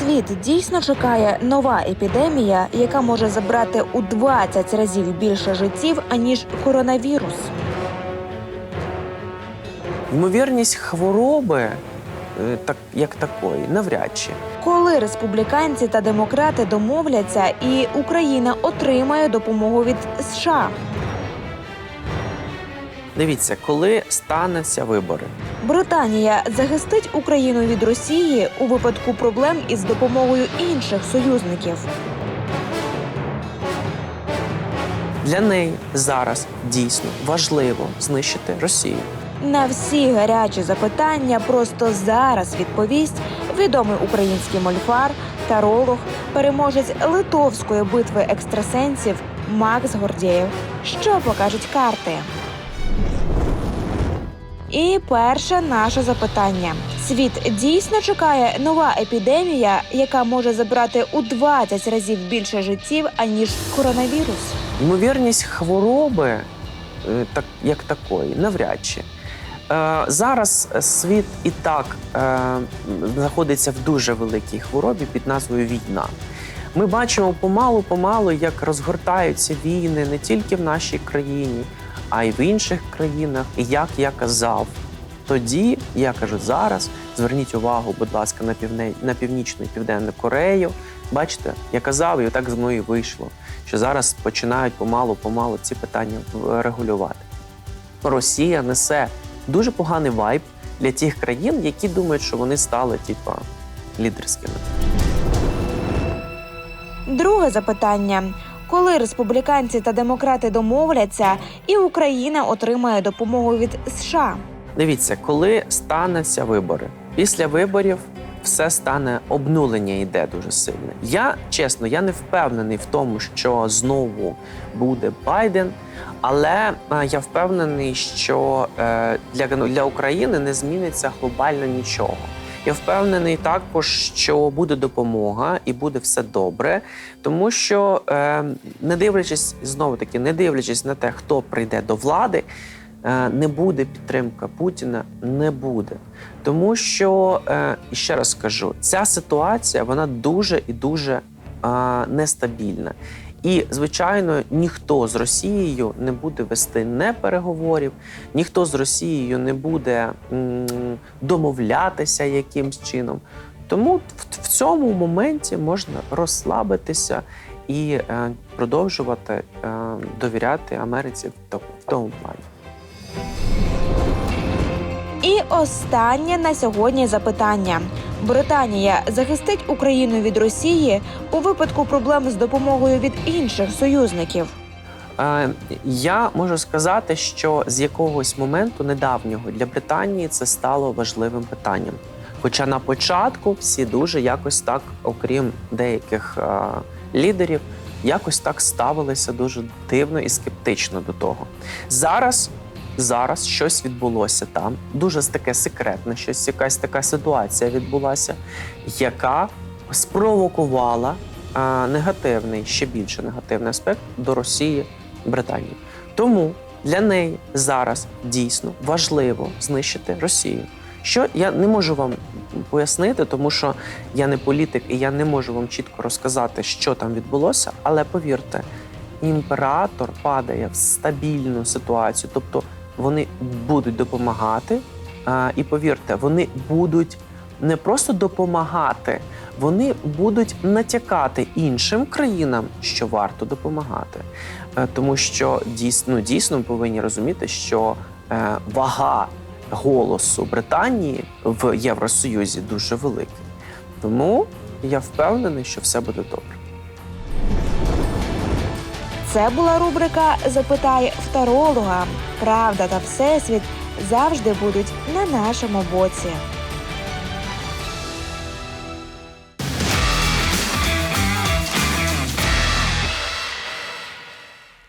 Світ дійсно чекає нова епідемія, яка може забрати у 20 разів більше життів аніж коронавірус. Ймовірність хвороби, е, так як такої, навряд чи. Коли республіканці та демократи домовляться, і Україна отримає допомогу від США. Дивіться, коли стануться вибори. Британія захистить Україну від Росії у випадку проблем із допомогою інших союзників. Для неї зараз дійсно важливо знищити Росію. На всі гарячі запитання просто зараз відповість відомий український мольфар, таролог, переможець литовської битви екстрасенсів Макс Гордєєв. Що покажуть карти? І перше наше запитання: світ дійсно чекає нова епідемія, яка може забрати у 20 разів більше життів аніж коронавірус. Ймовірність хвороби, е, так як такої, навряд чи. Е, Зараз світ і так е, знаходиться в дуже великій хворобі під назвою війна. Ми бачимо помалу-помалу, як розгортаються війни не тільки в нашій країні, а й в інших країнах. І як я казав, тоді я кажу зараз. Зверніть увагу, будь ласка, на півне на північну і південну Корею. Бачите, я казав, і так з мною вийшло, що зараз починають помалу-помалу ці питання регулювати. Росія несе дуже поганий вайб для тих країн, які думають, що вони стали типа лідерськими. Друге запитання: коли республіканці та демократи домовляться, і Україна отримає допомогу від США? Дивіться, коли стануться вибори. Після виборів все стане обнулення йде дуже сильне. Я чесно, я не впевнений в тому, що знову буде Байден, але е, я впевнений, що е, для, для України не зміниться глобально нічого. Я впевнений також, що буде допомога і буде все добре, тому що е, не дивлячись знову таки, не дивлячись на те, хто прийде до влади, е, не буде підтримка Путіна, не буде. Тому що е, ще раз скажу, ця ситуація вона дуже і дуже е, нестабільна. І, звичайно, ніхто з Росією не буде вести не переговорів, ніхто з Росією не буде домовлятися якимсь чином. Тому в, цьому моменті можна розслабитися і е, продовжувати е, довіряти Америці в тому плані. І останнє на сьогодні запитання: Британія захистить Україну від Росії у випадку проблем з допомогою від інших союзників. Е, Я можу сказати, що з якогось моменту недавнього для Британії це стало важливим питанням. Хоча на початку всі дуже якось так, окрім деяких е, лідерів, якось так ставилися дуже дивно і скептично до того. Зараз, зараз щось відбулося там, дуже таке секретне, щось якась така ситуація відбулася, яка спровокувала е, негативний, ще більше негативний аспект до Росії, Британії. Тому для неї зараз дійсно важливо знищити Росію. Що я не можу вам пояснити, тому що я не політик і я не можу вам чітко розказати, що там відбулося, але повірте, імператор падає в стабільну ситуацію, тобто вони будуть допомагати. А, і повірте, вони будуть не просто допомагати, вони будуть натякати іншим країнам, що варто допомагати. Е, Тому що дійсно, дійсно ми повинні розуміти, що е, вага голосу Британії в Євросоюзі дуже велика. Тому я впевнений, що все буде добре. Це була рубрика Запитай в таролога. Правда та всесвіт завжди будуть на нашому боці.